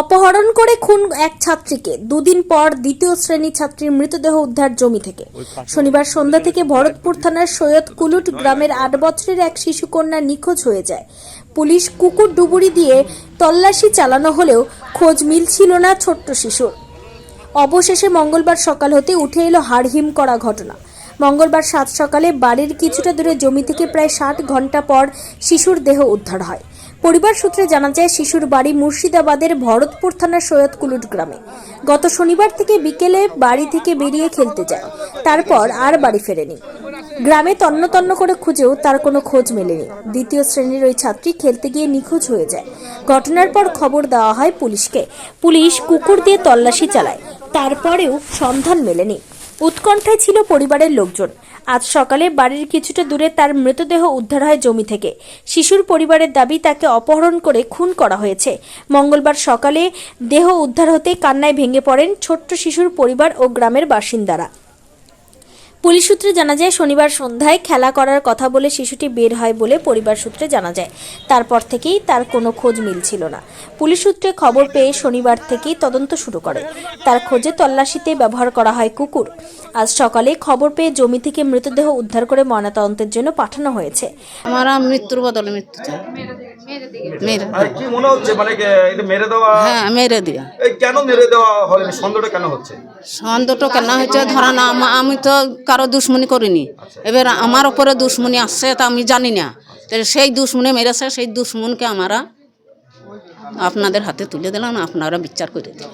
অপহরণ করে খুন এক ছাত্রীকে। দুদিন পর দ্বিতীয় শ্রেণি ছাত্রীর মৃতদেহ উদ্ধার জমি থেকে। শনিবার সন্ধ্যা থেকে ভরতপুর থানার সৈয়দ কুলুট গ্রামের আট বছরের এক শিশুকন্যা নিখোঁজ হয়ে যায়। পুলিশ কুকুর ডুবুরি দিয়ে তল্লাশি চালানো হলেও খোঁজ মিলছিল না ছোট্ট শিশুর। অবশেষে মঙ্গলবার সকাল হতে উঠে এলো হাড়হিম করা ঘটনা। মঙ্গলবার সাত সকালে বাড়ির কিছুটা দূরে জমি থেকে প্রায় ষাট ঘণ্টা পর শিশুর দেহ উদ্ধার হয়। পরিবার সূত্রে জানা যায়, শিশুর বাড়ি মুর্শিদাবাদের ভরতপুর থানার সৈয়দ কুলুট গ্রামে। গত শনিবার থেকে বিকেলে বাড়ি থেকে বেরিয়ে খেলতে যায়। তারপর আর বাড়ি ফেরেনি। গ্রামে তন্ন তন্ন করে খুঁজেও তার কোনো খোঁজ মেলেনি। দ্বিতীয় শ্রেণির ওই ছাত্রী খেলতে গিয়ে নিখোঁজ হয়ে যায়। ঘটনার পর খবর দেওয়া হয় পুলিশকে। পুলিশ কুকুর দিয়ে তল্লাশি চালায়। তারপরেও সন্ধান মেলেনি। উৎকণ্ঠায় ছিল পরিবারের লোকজন। আজ সকালে বাড়ির কিছুটা দূরে তার মৃতদেহ উদ্ধার হয় জমি থেকে। শিশুর পরিবারের দাবি, তাকে অপহরণ করে খুন করা হয়েছে। মঙ্গলবার সকালে দেহ উদ্ধার হতে কান্নায় ভেঙে পড়েন ছোট্ট শিশুর পরিবার ও গ্রামের বাসিন্দারা। পুলিশ সূত্রে জানা যায় শনিবার সন্ধ্যায় খেলা করার কথা বলে শিশুটি বের হয় বলে পরিবার সূত্রে জানা যায়। তারপর থেকেই তার কোনো খোঁজ মিলছিল না। পুলিশ সূত্রে খবর পেয়ে শনিবার থেকেই তদন্ত শুরু করে। তার খোঁজে তল্লাশিতে ব্যবহার করা হয় কুকুর। আজ সকালে খবর পেয়ে জমি থেকে মৃতদেহ উদ্ধার করে ময়নাতদন্তের জন্য পাঠানো হয়েছে। আমরা মৃত্যুর বদলে মৃত্যু কি মনে হচ্ছে? মানে এটা মেরে দেওয়া হ্যাঁ মেরে দিয়া কেন মেরে দেওয়া হলো সন্দেহটা কেন হচ্ছে? সন্দেহটা কেন হয়েছে ধরা না আমি তো কারও দুশ্মনী করিনি। এবার আমার ওপরে দুশ্মনী আসছে তা আমি জানি না। তো সেই দুশ্মনে মেরেছে সেই দুশ্মনকে আমরা আপনাদের হাতে তুলে দিলাম আপনারা বিচার করে দিন।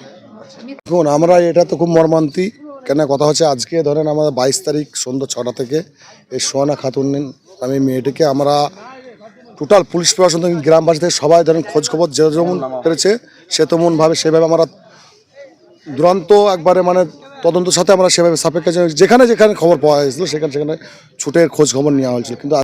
দেখুন আমরা এটা তো খুব মর্মান্তিক। কেন কথা হচ্ছে আজকে ধরেন আমাদের বাইশ তারিখ সন্ধ্যা ছটা থেকে এই সোহানা খাতুন আমি মেয়েটিকে আমরা টোটাল পুলিশ প্রশাসন থেকে গ্রামবাসী থেকে সবাই ধরেন খোঁজখবর যে যেমন পেরেছে সে তেমনভাবে সেভাবে আমরা দুরন্ত একবারে মানে তদন্তের সাথে আমরা সেভাবে সাপেক্ষে যেখানে যেখানে খবর পাওয়া গেছিল, সেখানে সেখানে ছুটে খোঁজ খবর নেওয়া হয়েছিল। কিন্তু